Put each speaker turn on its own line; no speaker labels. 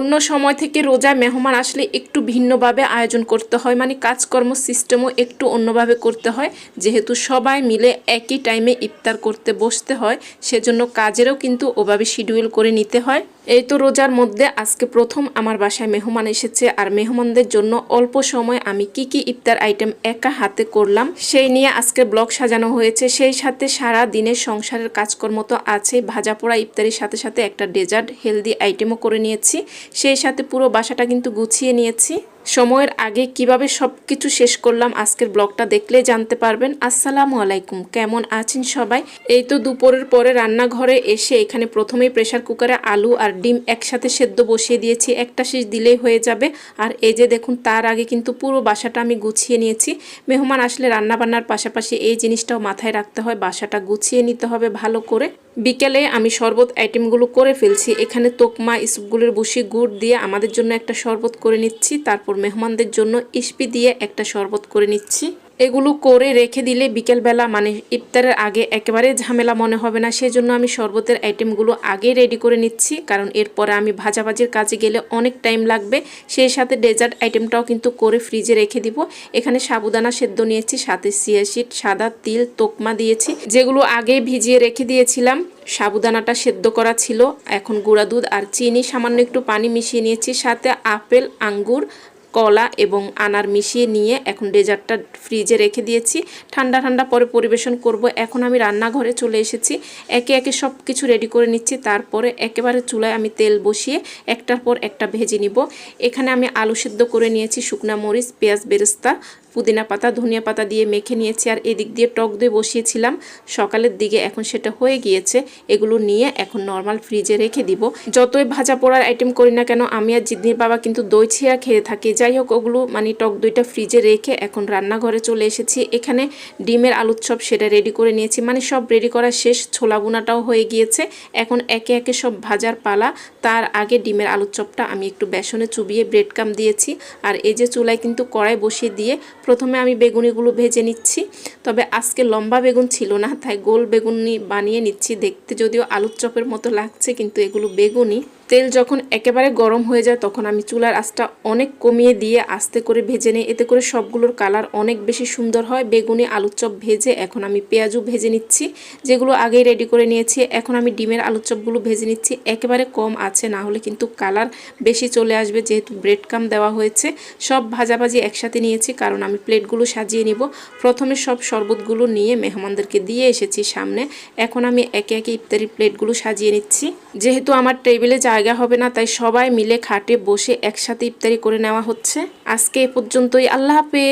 অন্য সময় থেকে রোজা মেহমান আসলে একটু ভিন্নভাবে আয়োজন করতে হয় মানে কাজকর্ম সিস্টেমও একটু অন্যভাবে করতে হয়। যেহেতু সবাই মিলে একই টাইমে ইফতার করতে বসতে হয়, সেজন্য কাজেরও কিন্তু ওভাবে শিডিউল করে নিতে হয়। এই তো রোজার মধ্যে আজকে প্রথম আমার বাসায় মেহমান এসেছে, আর মেহমানদের জন্য অল্প সময় আমি কি কি ইফতার আইটেম একা হাতে করলাম, সেই নিয়ে আজকে ব্লগ সাজানো হয়েছে। সেই সাথে সারা দিনের সংসারের কাজকর্ম তো আছে ভাজা পোড়া ইফতারির সাথে সাথে একটা ডেজার্ট হেলদি আইটেমও করে নিয়েছি। সেই সাথে পুরো বাসাটা কিন্তু গুছিয়ে নিয়েছি। সময়ের আগে কীভাবে সব কিছু শেষ করলাম আজকের ব্লগটা দেখলে জানতে পারবেন। আসসালামু আলাইকুম। কেমন আছেন সবাই? এই তো দুপুরের পরে রান্নাঘরে এসে এখানে প্রথমেই প্রেসার কুকারে আলু আর ডিম একসাথে সেদ্ধ বসিয়ে দিয়েছি। একটা শীষ দিলেই হয়ে যাবে। আর এই যে দেখুন, তার আগে কিন্তু পুরো বাসাটা আমি গুছিয়ে নিয়েছি। মেহমান আসলে রান্না বান্নার পাশাপাশি এই জিনিসটাও মাথায় রাখতে হয়। বাসাটা গুছিয়ে নিতে হবে ভালো করে। বিকেলে আমি শরবত আইটেমগুলো করে ফেলছি। এখানে তোকমা ইসুপগুলোর বসি গুড় দিয়ে আমাদের জন্য একটা শরবত করে নিচ্ছি। তারপর মেহমানদের জন্য ইস্পি দিয়ে একটা শরবত করে নিচ্ছি। এগুলো করে রেখে দিলে বিকেলবেলা মানে ইফতারের আগে একেবারে ঝামেলা মনে হবে না। সেজন্য আমি শরবতের আইটেমগুলো আগে রেডি করে নিচ্ছি, কারণ এরপরে আমি ভাজাভাজির কাজে গেলে অনেক টাইম লাগবে। সেই সাথে ডেজার্ট আইটেমটাও কিন্তু করে ফ্রিজে রেখে দিব। এখানে সাবুদানা সেদ্ধ নিয়েছি, সাথে সিয়াশিট সাদা তিল, তোকমা দিয়েছি, যেগুলো আগে ভিজিয়ে রেখে দিয়েছিলাম। সাবুদানাটা সেদ্ধ করা ছিল, এখন গুঁড়া দুধ আর চিনি, সামান্য একটু পানি মিশিয়ে নিয়েছি, সাথে আপেল, আঙ্গুর কলা এবং আনার মিশিয়ে নিয়ে এখন ডেজার্টটা ফ্রিজে রেখে দিয়েছি। ঠান্ডা ঠান্ডা পরে পরিবেশন করব। এখন আমি রান্নাঘরে চলে এসেছি। একে একে সব কিছু রেডি করে নিচ্ছি। তারপরে একেবারে চুলায় আমি তেল বসিয়ে একটার পর একটা ভেজে নিব। এখানে আমি আলু সেদ্ধ করে নিয়েছি শুকনা মরিচ, পেঁয়াজ বেরেস্তা পুদিনা পাতা, ধনিয়া পাতা দিয়ে মেখে নিয়েছি আর এদিক দিয়ে টক দই বসিয়েছিলাম। সকালের দিকে এখন সেটা হয়ে গিয়েছে। এগুলো নিয়ে এখন নর্মাল ফ্রিজে রেখে দিব। যতই ভাজা পোড়ার আইটেম করি না কেন, আমি আর জিদ্নির বাবা কিন্তু দই ছিঁড়া খেয়ে থাকি। যাই হোক, ওগুলো মানে টক দইটা ফ্রিজে রেখে এখন রান্নাঘরে চলে এসেছি। এখানে ডিমের আলুর চপ সেটা রেডি করে নিয়েছি। মানে সব রেডি করা শেষ, ছোলা বুনাটাও হয়ে গিয়েছে। এখন একে একে সব ভাজার পালা। তার আগে ডিমের আলুর চপটা আমি একটু বেসনে চুবিয়ে ব্রেড কাম দিয়েছি। আর এই যে চুলায় কিন্তু কড়াই বসিয়ে দিয়ে প্রথমে আমি বেগুনিগুলো ভেজে নিচ্ছি, তবে আজকে লম্বা বেগুন ছিল না, তাই গোল বেগুনি বানিয়ে নিচ্ছি। দেখতে যদিও আলুর চপের মতো লাগছে, কিন্তু এগুলো বেগুনি। তেল যখন একেবারে গরম হয়ে যায়, তখন আমি চুলার আঁচটা অনেক কমিয়ে দিয়ে আস্তে করে ভেজে নিই। এতে করে সবগুলোর কালার অনেক বেশি সুন্দর হয়। বেগুনি আলুর চপ ভেজে এখন আমি পেঁয়াজও ভেজে নিচ্ছি, যেগুলো আগেই রেডি করে নিয়েছি। এখন আমি ডিমের আলুর চপগুলো ভেজে নিচ্ছি। একেবারে কম আছে, না হলে কিন্তু কালার বেশি চলে আসবে যেহেতু ব্রেড কাম দেওয়া হয়েছে। সব ভাজাভাজি একসাথে নিয়েছি, কারণ আমি প্লেটগুলো সাজিয়ে নিব। প্রথমে সব শরবতগুলো নিয়ে মেহমানদেরকে দিয়ে এসেছি সামনে। এখন আমি একে একে ইফতারি প্লেটগুলো সাজিয়ে নিচ্ছি। যেহেতু আমার টেবিলে জায়গা হবে না, তাই সবাই মিলে খাটে বসে একসাথে ইফতারি করে নেওয়া হচ্ছে। আজকে এ পর্যন্তই, আল্লাহ হাফেজ।